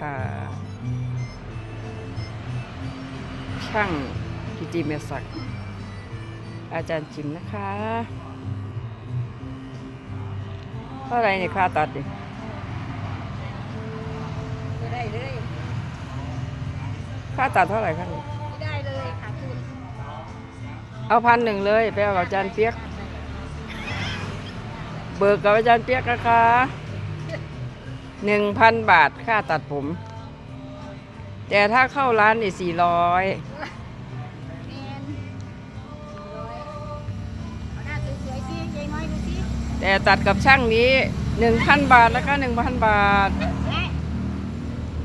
นะคะช่างกิติเมศักดิ์อาจารย์จิมนะคะเท่าไหรเนี่ยค่าตัดดิไม่ได้เลยค่าตัดเท่าไหร่คะเนี่ยไม่ได้เลยขาดทุนเอาพันหนึ่งเลยไปเอากับอาจารย์เปียก เบิกกับอาจารย์เปียกนะคะ หนึ่งพันบาทค่าตัดผม แต่ถ้าเข้าร้านนี่สี่ร้อยแมนร้อยเอาหน้าสวยๆสิยายน้อยดูสิแต่ตัดกับช่างนี้หนึ่งพันบาทนะคะหนึ่งพันบาทแม่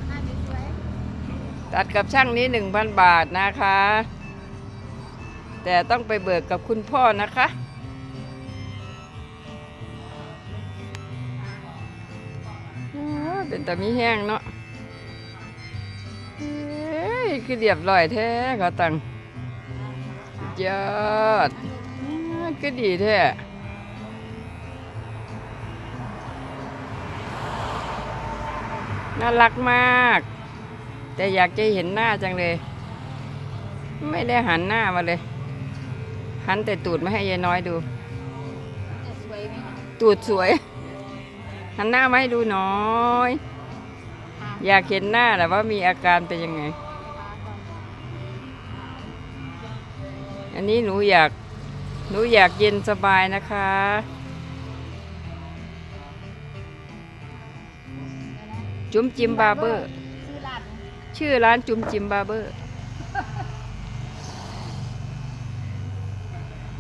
หน้าสวยตัดกับช่างนี้หนึ่งพันบาทนะคะ แต่ต้องไปเบิกกับคุณพ่อนะคะ เป็นตามีแห้งเนาะเอ้ยคือเรียบร้อยแท้เขาตังสุดยอดอ้าคือดีแท้น่ารักมาก แต่อยากจะเห็นหน้าจังเลย ไม่ได้หันหน้ามาเลย หันแต่ตูดมาให้ยายน้อยดูๆจะสวยไหมตูดสวย หันหน้ามาให้ดูหน้อยค่ะอยากเห็นหน้าแต่ว่ามีอาการเป็นยังไง อันนี้หนูอยาก หนูอยากเย็นสบายนะคะ จุ๋มจิมบาร์เบอร์ ชื่อร้านชื่อร้านจุ๋มจิมบาร์เบอร์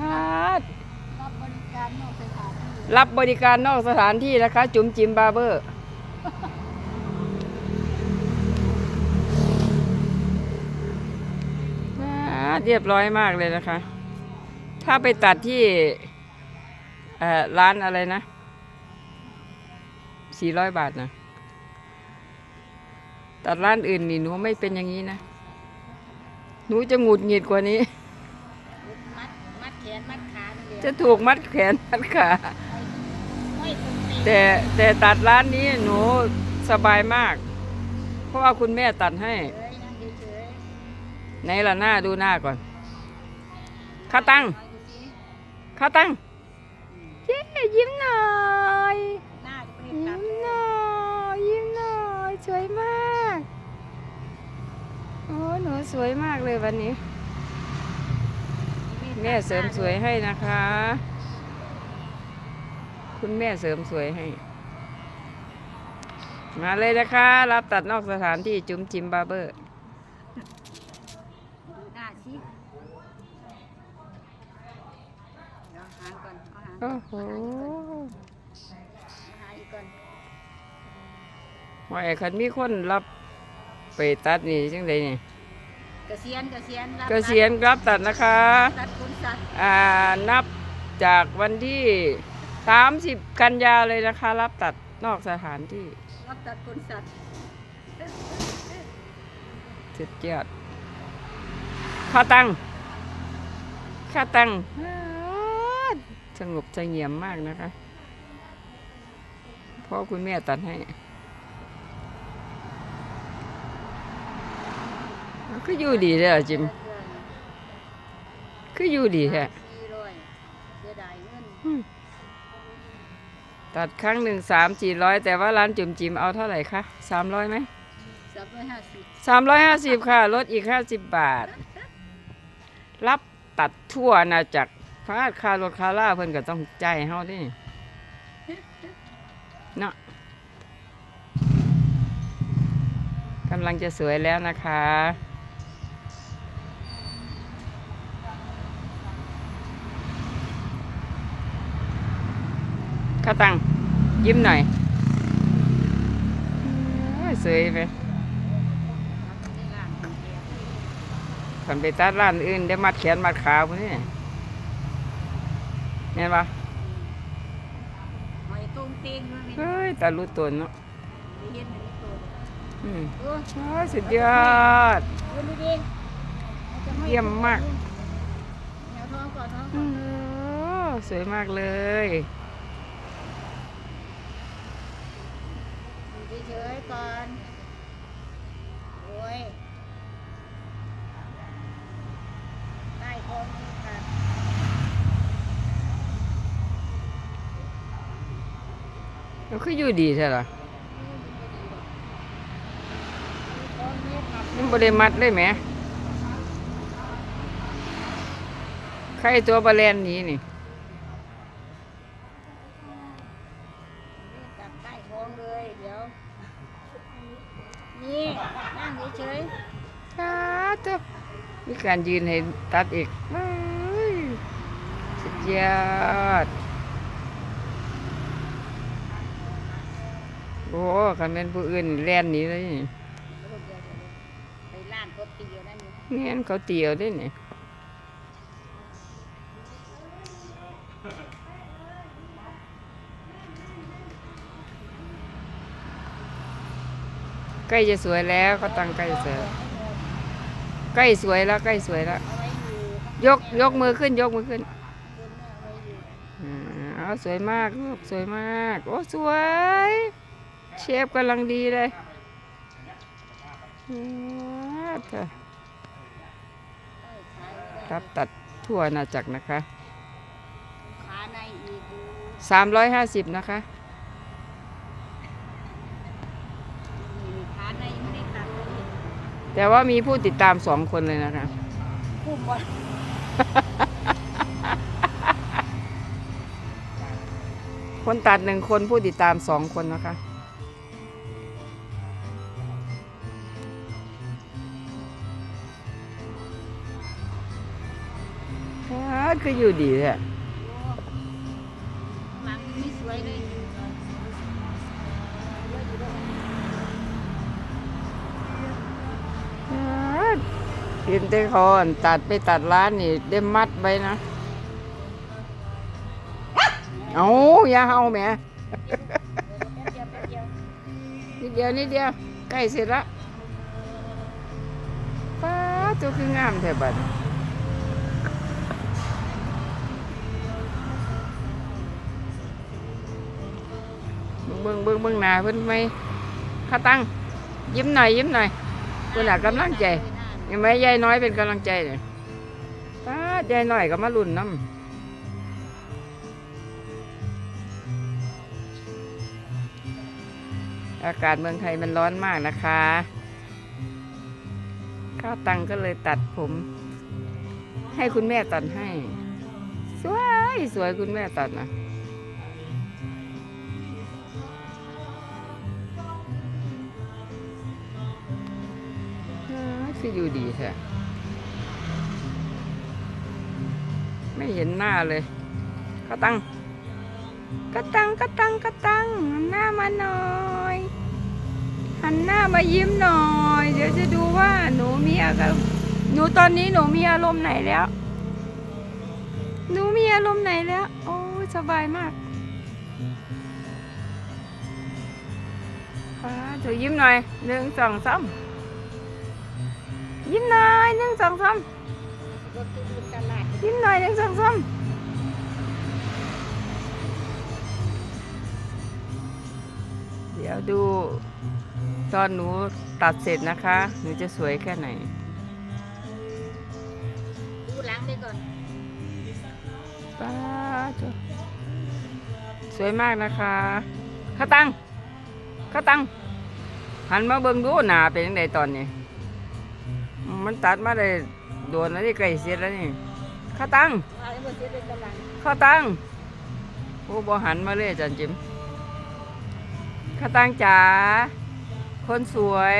ฮาด รับบริการนอกสถานที่ รับบริการนอกสถานที่นะคะ จุ๋มจิมบาร์เบอร์อ่าเรียบร้อยมากเลยนะคะ ถ้าไปตัดที่เอ่อร้านอะไรนะสี่ร้อยบาทนะตัดร้านอื่นนี่หนูไม่เป็นอย่างนี้นะ หนูจะหงุดหงิดกว่านี้มัดมัดแขนมัดขานี่เลยจะถูกมัดแขน มัดขาไม่ตรงตีน แต่แต่ตัดร้านนี้หนูสบายมาก เพราะว่าคุณแม่ตัดให้เฉยนั่งเฉยไหนล่ะหน้าดูหน้าก่อนข้าตั้งข้าตั้งเย้ยิ้มหน่อยยิ้มหน่อยยิ้มหน่อยสวยมากโอ้หนูสวยมากเลยวันนี้แม่เสริมสวยให้นะคะ คุณแม่เสริมสวยให้ มาเลยนะคะ รับตัดนอกสถานที่จุ๋มจิมบาร์เบอร์ดูหน้าสิเดี๋ยวหางก่อนเอาหางโอ้โหหางอีกก่อนว่าไอ้คันมีคนรับไปตัดนี่จังไดนี่เกษียณเกษียณรับเกษียณรับตัดนะคะ ตัดขนสัตว์อ่านับจากวันที่ 30กันยาเลยนะคะ รับตัดนอกสถานที่ รับตัดขนสัตว์สุดยอดข้าตังข้าตังสงบเสงี่ยมมากนะคะเพราะคุณแม่ตัดให้ก็อยู่ดีเลยอะจิมก็อยู่ดีแท้ ตัดครั้งหนึ่งสามสี่ร้อยแต่ว่าร้านจุ่มจิมเอาเท่าไหร่คะสามร้อยไหมสามร้อยห้าสิบสามร้อยห้าสิบค่ะ ลดอีกห้าสิบบาท รับตัดทั่วอาณาจักรพาดคารถคาร่าเพิ่นก็ต้องใจายเฮาดิเนาะกำลังจะสวยแล้วนะคะข้าตัง ยิ้มหน่อยโอ้ยสวยไปนี่ล่ะขันไปตัดร้านอื่นได้มัดแขนมัดขาพวกนี้เห็นปะหอยตุ้งเต้งด้วยไหมเฮ้ยตาลุตนเนาะไม่เห็นอันนี้ตัวอืมโอ้ยโอ้ยสุดยอดดูดิดิอาจจะห้อเยี่ยมมากแนวท้องก่อนท้องก่อือนมสวยมากเลย อยู่เฉยๆก่อนวยใต้ท้องนี่ค่ะแล้วคืออยู่ดีใช่หรอท้องนี่ค่ะยังบ่ได้มัดเลยแหม ใครตัวบาแลนหนี้นี่ จับใต้ท้องเลยเดี๋ยว นี่นั่งเฉย จ้า จ้ามีการยืนให้ตัดอีกสุดยอด โอ้คันเป็นผู้อื่นแล่นหนี้เลยนี่ๆรูปเล่นตัวตีอยู่นั่นอยู่แม่นเขาเตียวได้นี่ใกล้จะสวยแล้วเขาตั้งใกล้จะสวย ใกล้สวยแล้วใกล้สวยแล้วเอาไว้อยู่ยกยกมือขึ้นยกมือขึ้นบนหน้าเอาไว้อยู่อ่าเอาสวยมากลูกสวยมาก โอ้สวย เชฟกำลังดีเลยอ่าเถอะใต้ขาไม่ได้ครับตัดทั่วอาณาจักรนะคะขาในอีกดูสามร้อยห้าสิบนะคะ นี่ขาในไม่ได้ตัดเลย แต่ว่ามีผู้ติดตามสองคนเลยนะคะพุ่มบอลคนตัดหนึ่งคนผู้ติดตามสองคนนะคะอ่าคืออยู่ดีแท้ห เห็นแต่เขาอั่นตัดไปตัดร้านนี่ได้มัดไว้นะ เอาอย่าเฮาแหมแป๊บเดียวแป๊บเดียวนิดเดียวนิดเดียวใกล้เสร็จละป้าตัวคืองามแท้บัดเบิ่งเบิ่งเบิ่งหน้าเพิ่นไหมข้าตั้งยิ้มหน่อยยิ้มหน่อยเพิ่นน่ะกำลังใจ เห็นไหมยายน้อยเป็นกำลังใจเนี่ยป้ายายน้อยก็มาลุ่นน้ำอากาศเมืองไทยมันร้อนมากนะคะข้าวตังก็เลยตัดผม ให้คุณแม่ตัดให้ สวย สวยคุณแม่ตัดนะ คืออยู่ดีแท้ไม่เห็นหน้าเลยกระตังกระตังกระตังกระตังหันหน้ามาหน่อยหันหน้ามายิ้มหน่อย เดี๋ยวจะดูว่าหนูมีอารมณ์หนูตอนนี้หนูมีอารมณ์ไหนแล้ว หนูมีอารมณ์ไหนแล้ว โอ้สบายมากฟ้าเธอยิ้มหน่อยหนึ่งสองสาม ยิ้มหน่อยหนึ่งสองสามรถที่ดูตลาดยิ้มหน่อยหนึ่งสองสามเดี๋ยวดูตอนหนูตัดเสร็จนะคะ หนูจะสวยแค่ไหน ดูหลังไปก่อนป้าจ้ะสวยมากนะคะข้าตังข้าตังหันมาเบิ่งดูหนาเป็นยังไงตอนนี้ มันตัดมาได้โดนแล้วนี่ไก่เสร็จแล้วนี่ข้าตังเอาไอ้บนเสียเป็นตลาดข้าวตังโอ้บหันมาเลยอาจันจิมข้าวตังจ๋าคนสวย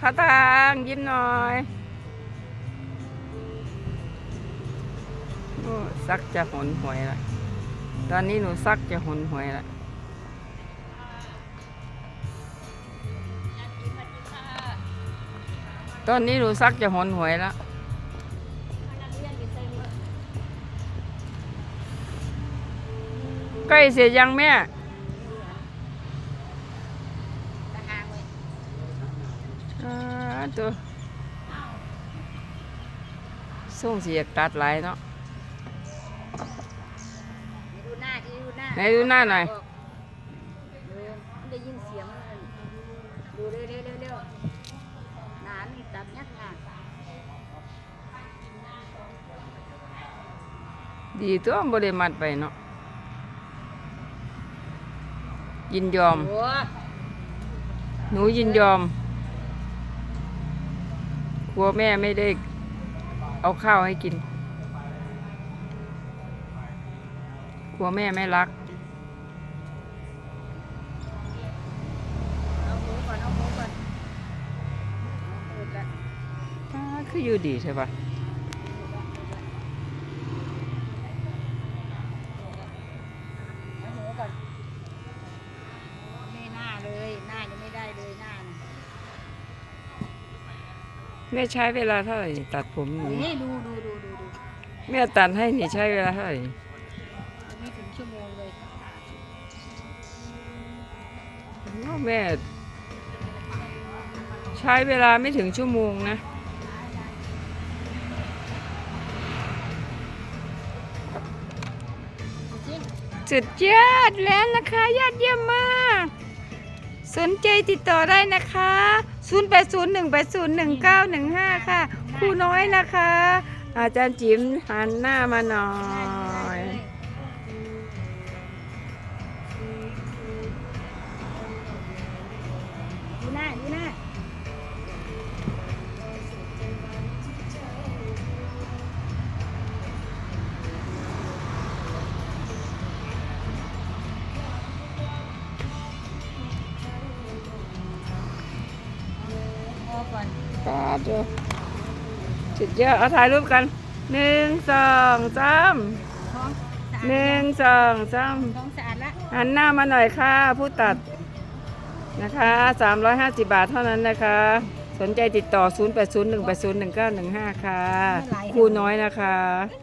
ข้าวตังยิ้มหน่อยโอ้ซักจะหนหวยละตอนนี้หนูซักจะหนหวยละ ตอนนี้หนูซักจะหนหวยละอันนั้นเลี้ยงอยู่ใส่มือใกล้เสร็จยังแม่ตะหางไว้อ่าตัวส่งเสียกตัดหลายเนาะดูหน้าที่ดูหน้าไหนดูหน้าหน่อย ดีตัวบ่ได้มัดไปเนาะยินยอมโอ้หนูยินยอมกลัวแม่ไม่ได้เอาข้าวให้กินกลัวแม่ไม่รักเอาหมูก่อนเอาหมูก่อนเปิดละอ่าคืออยู่ดีใช่ปะ แม่ใช้เวลาเท่าไหร่ตัดผมหนูนี่ดูดูดูดูดูแม่ตัดให้นี่ใช้เวลาเท่าไหร่ยังไม่ถึงชั่วโมงเลยว่าแม่ ใช้เวลาไม่ถึงชั่วโมงนะจริงสุดยอดแล้วนะคะยอดเยี่ยมมาก สนใจติดต่อได้นะคะ 0801801915ค่ะครูน้อยนะคะ อาจารย์จิ๋มหันหน้ามาหน่อย ก่อนตาดูสุดยอดเอาถ่ายรูปกันหนึ่งสองสามท้องสะอาดหนึ่งสองสามท้องสะอาดละหันหน้ามาหน่อยค่ะผู้ตัดนะคะ350 บาทเท่านั้นนะคะ สนใจติดต่อ 0801801915 ค่ะครูน้อยนะคะ